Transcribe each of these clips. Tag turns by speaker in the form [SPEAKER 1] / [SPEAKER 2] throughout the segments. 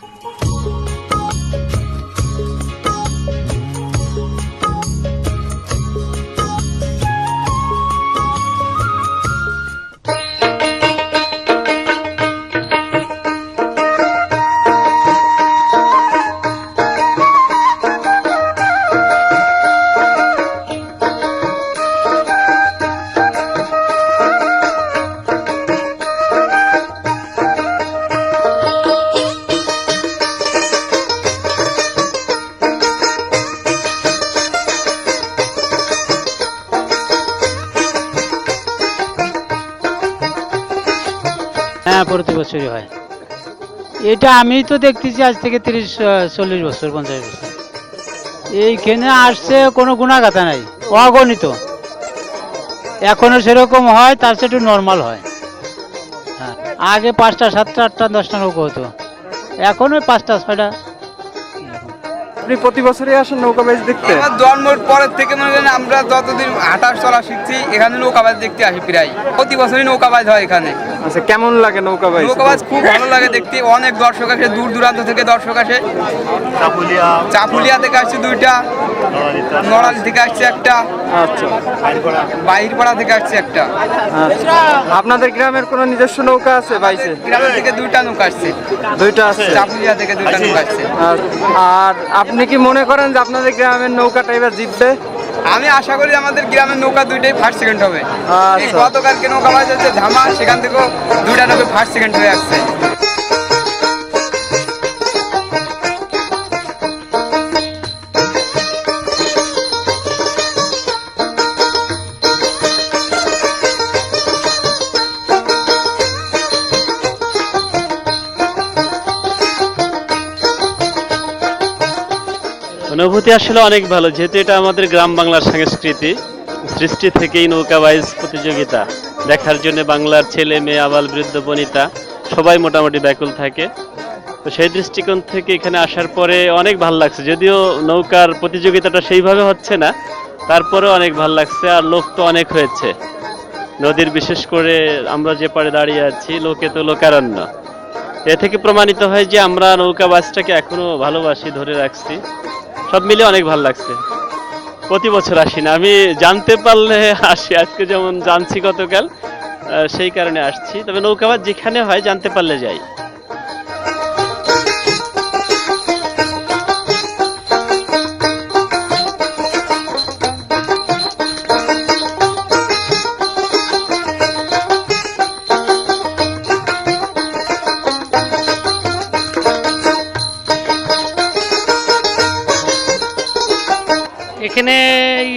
[SPEAKER 1] Thank you. হ্যাঁ প্রতি বছরই হয়। এটা আমি তো দেখতেছি আজ থেকে তিরিশ চল্লিশ বছর পঞ্চাশ বছর। এইখানে আসছে কোনো গুণাগাথা নাই অগণিত। এখনও সেরকম হয় তার চেয়ে একটু নর্মাল হয়। হ্যাঁ আগে পাঁচটা সাতটা আটটা দশটা নৌকো হতো। এখন ওই পাঁচটা ছয়টা।
[SPEAKER 2] আপনি প্রতি বছরই আসেন নৌকা বাইচ দেখতে?
[SPEAKER 3] আমার জন্মের পরের থেকে মনে করেন আমরা যতদিন হাঁটা চলা শিখছি এখানে নৌকা নৌকাবাজ দেখতে আসি প্রায়। প্রতি বছরই নৌকা নৌকাবাজ হয় এখানে।
[SPEAKER 2] আচ্ছা কেমন লাগে নৌকা বাইচ
[SPEAKER 3] নৌকাবাজ খুব ভালো লাগে দেখতে। অনেক দর্শক আসে দূর দূরান্ত থেকে দর্শক আসে। চাপুলিয়া। থেকে আসছে দুইটা নড়ালি থেকে আসছে একটা
[SPEAKER 2] আচ্ছা।
[SPEAKER 3] বাহিরপাড়া থেকে আসছে একটা।
[SPEAKER 2] আচ্ছা। আপনাদের গ্রামের কোনো নিজস্ব নৌকা আছে বাইচে
[SPEAKER 3] গ্রামের থেকে দুইটা নৌকা আসছে।
[SPEAKER 2] দুইটা আছে
[SPEAKER 3] চাপুলিয়া থেকে দুইটা নৌকা আসছে।
[SPEAKER 2] আর- আর আপনি কি মনে করেন যে আপনাদের গ্রামের নৌকাটা এবার জিতবে?
[SPEAKER 3] আমি আশা করি আমাদের গ্রামের নৌকা দুইটাই ফার্স্ট সেকেন্ড হবে। গতকালকে নৌকা মাছ হচ্ছে ধামা সেখান থেকেও দুইটা নৌকা ফার্স্ট সেকেন্ড হয়ে আসছে।
[SPEAKER 4] অনুভূতি আসলে অনেক ভালো, যেহেতু এটা আমাদের গ্রাম বাংলার সংস্কৃতি। সৃষ্টি থেকেই নৌকা বাইজ প্রতিযোগিতা। দেখার জন্য বাংলার ছেলে মেয়ে, আবাল বৃদ্ধ, বনিতা, সবাই মোটামুটি ব্যাকুল থাকে। তো সেই দৃষ্টিকোণ থেকে এখানে আসার পরে অনেক ভালো লাগছে। যদিও নৌকার প্রতিযোগিতাটা সেইভাবে হচ্ছে না, তারপরেও অনেক ভালো লাগছে আর লোক তো অনেক হয়েছে। নদীর বিশেষ করে আমরা যে পাড়ে দাঁড়িয়ে আছি, লোকে তো লোকারণ্য। এ থেকে প্রমাণিত হয় যে আমরা নৌকা বাসটাকে এখনও ভালোবাসি, ধরে রাখছি। সব মিলে অনেক ভালো লাগছে। প্রতি বছর আসি না। আমি জানতে পারলে আসি, আজকে যেমন জানছি গতকাল সেই কারণে আসছি। তবে নৌকাবাজ যেখানে হয় জানতে পারলে যাই।
[SPEAKER 5] এখানে এই,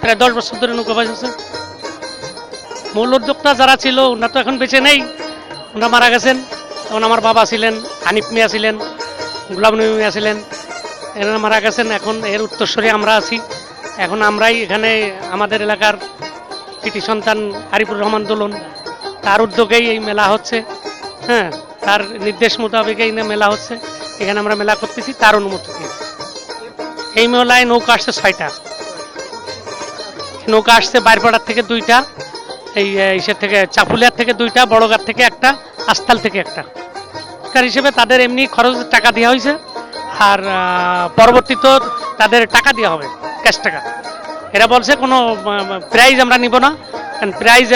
[SPEAKER 5] প্রায় দশ বছর ধরে নৌকাবাজ আছে। মূল উদ্যোক্তা যারা ছিল ওনার তো এখন বেঁচে নেই। ওনারা মারা গেছেন। এখন আমার বাবা ছিলেন হানিফ মিয়া ছিলেন গুলাম নবী মিয়া ছিলেন। এনারা মারা গেছেন। এখন এর উত্তরস্বরে আমরা আছি। এখন আমরাই এখানে আমাদের এলাকার কৃতি সন্তান আরিফুর রহমান দোলন। তার উদ্যোগেই এই মেলা হচ্ছে। হ্যাঁ তার নির্দেশ মোতাবেক এই মেলা হচ্ছে। এখানে আমরা মেলা করতেছি। তার অনুমতিতে এই মেলায় নৌকা আসছে ছয়টা। নৌকা আসছে বাইরপাড়ার থেকে দুইটা, এই ইসের থেকে, চাপুলিয়ার থেকে দুইটা, বড়গার থেকে একটা, আস্তাল থেকে একটা। তার হিসেবে তাদের এমনি খরচ টাকা দেওয়া হয়েছে, আর পরবর্তীতে তাদের টাকা দেওয়া হবে, ক্যাশ টাকা। এরা বলছে কোনো প্রাইজ আমরা নিব না, কারণ প্রাইজ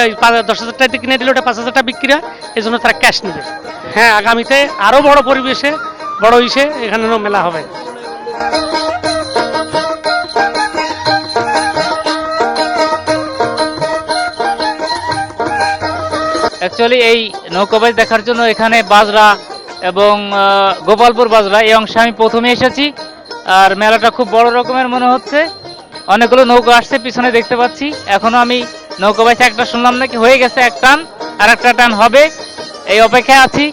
[SPEAKER 5] দশ হাজার টাকা কিনে দিলে ওটা পাঁচ হাজার টাকা বিক্রি হয়, এই জন্য তারা ক্যাশ নেবে। হ্যাঁ আগামীতে আরও বড় পরিবেশে, বড় ইসে এখানে মেলা হবে।
[SPEAKER 6] অ্যাকচুয়ালি এই নৌকাবাজ দেখার জন্য এখানে বাজরা এবং গোপালপুর বাজরা এই অংশে আমি প্রথমে এসেছি। আর মেলাটা খুব বড় রকমের মনে হচ্ছে। অনেকগুলো নৌকা আসছে, পিছনে দেখতে পাচ্ছি। এখনও আমি নৌকাবাজ একটা শুনলাম নাকি, হয়ে গেছে এক টান, আর একটা টান হবে। এই অপেক্ষায় আছি।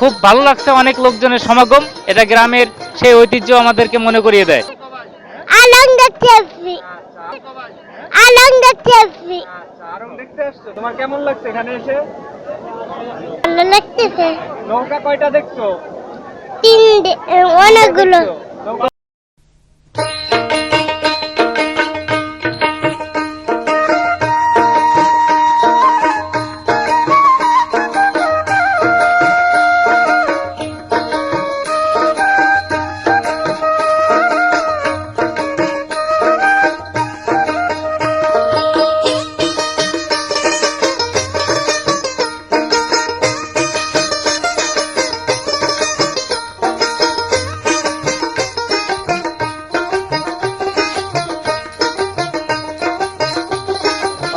[SPEAKER 6] খুব ভালো লাগছে অনেক লোকজনের সমাগম। এটা গ্রামের সেই ঐতিহ্য আমাদেরকে মনে করিয়ে দেয়।
[SPEAKER 7] আনন্দ চেপি দেখতে আসছি।
[SPEAKER 2] আরং দেখতে আসছো? তোমার কেমন লাগছে এখানে এসে?
[SPEAKER 7] ভালো লাগতেছে।
[SPEAKER 2] নৌকা কয়টা দেখছ?
[SPEAKER 7] তিন অনেকগুলো।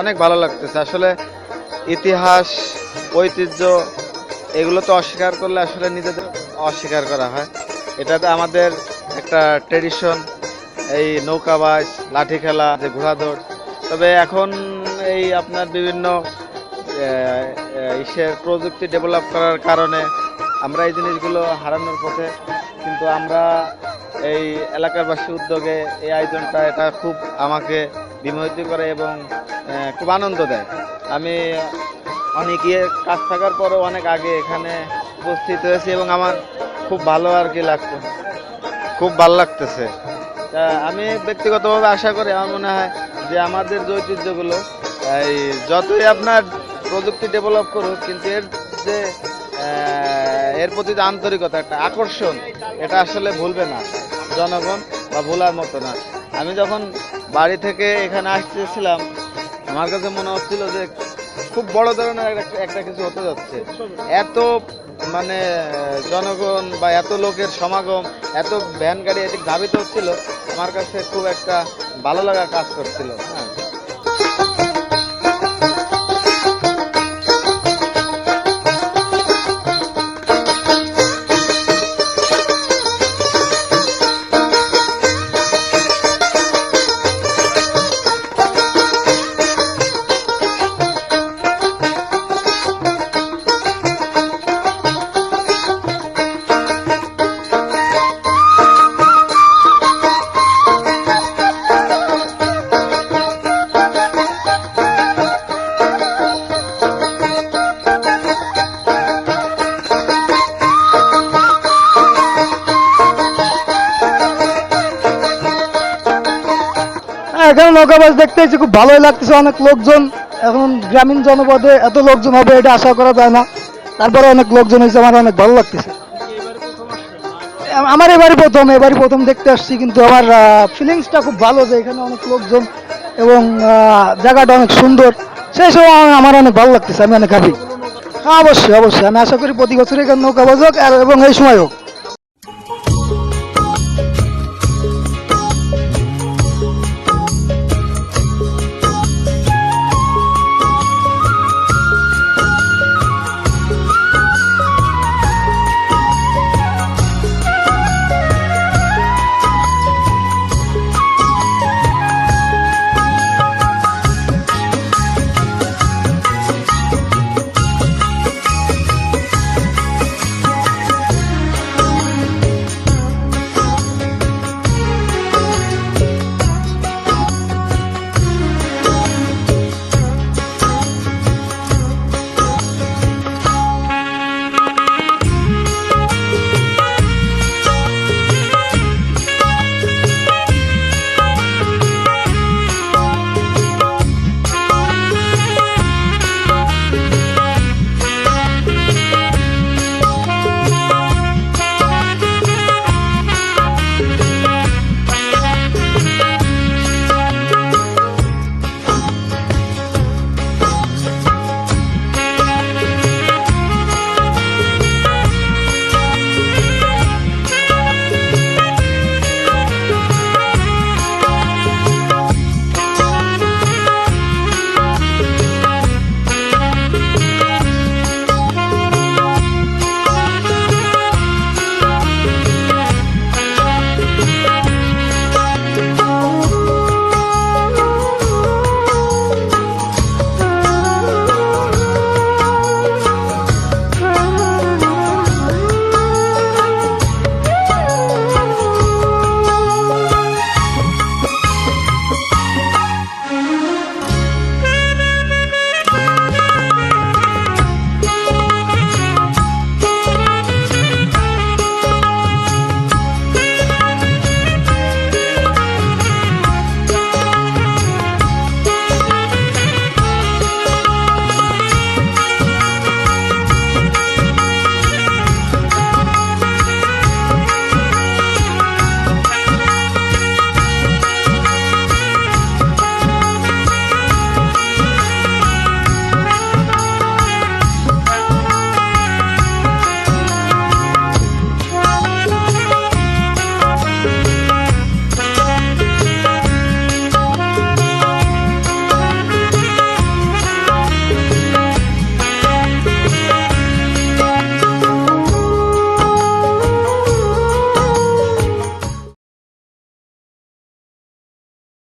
[SPEAKER 2] নৌকা
[SPEAKER 8] ভালো লাগতেছে। আসলে ইতিহাস, ঐতিহ্য, এগুলো তো অস্বীকার করলে আসলে নিজেদের অস্বীকার করা হয়। এটাতে আমাদের একটা ট্রেডিশন এই নৌকাবাজ লাঠি খেলা, যে ঘোড়া দৌড় তবে এখন এই আপনার বিভিন্ন ইসের প্রযুক্তি ডেভেলপ করার কারণে আমরা এই জিনিসগুলো হারানোর পথে। কিন্তু আমরা এই এলাকাবাসী উদ্যোগে এই আয়োজনটা, এটা খুব আমাকে বিমোহিত করে এবং খুব আনন্দ দেয়। আমি অনেক ইয়ে কাজ থাকার পরেও অনেক আগে এখানে উপস্থিত হয়েছি এবং আমার খুব ভালো আর কি লাগতো। খুব ভালো লাগতেছে। আমি ব্যক্তিগতভাবে আশা করি, আমার মনে হয় যে আমাদের যে ঐতিহ্যগুলো এই যতই আপনার প্রযুক্তি ডেভেলপ করুক, কিন্তু এর যে এর প্রতি যে আন্তরিকতা, একটা আকর্ষণ, এটা আসলে ভুলবে না। জনগণ বা ভোলার মতো না। আমি যখন বাড়ি থেকে এখানে আসতেছিলাম, আমার কাছে মনে হচ্ছিল যে খুব বড় ধরনের একটা কিছু হতে যাচ্ছে। এত মানে জনগণ বা এত লোকের সমাগম, এত ভ্যান গাড়ি এটি ধাবিত হচ্ছিল, আমার কাছে খুব একটা ভালো লাগা কাজ করছিল। হ্যাঁ
[SPEAKER 9] এখানে নৌকাবাস দেখতে এসে খুব ভালোই লাগতেছে, অনেক লোকজন। এখন গ্রামীণ জনপদে এত লোকজন হবে, এটা আশা করা যায় না। তারপরে অনেক লোকজন হয়েছে আমার অনেক ভালো লাগতেছে। আমার এবারই প্রথম এবারই প্রথম দেখতে আসছি, কিন্তু আমার ফিলিংসটা খুব ভালো যে এখানে অনেক লোকজন এবং জায়গাটা অনেক সুন্দর। সেই সময় আমার- অনেক ভালো লাগতেছে, আমি অনেক হ্যাপি হ্যাঁ অবশ্যই অবশ্যই। আমি আশা করি প্রতি বছর এখানে নৌকা হোক এবং এই সময় হোক।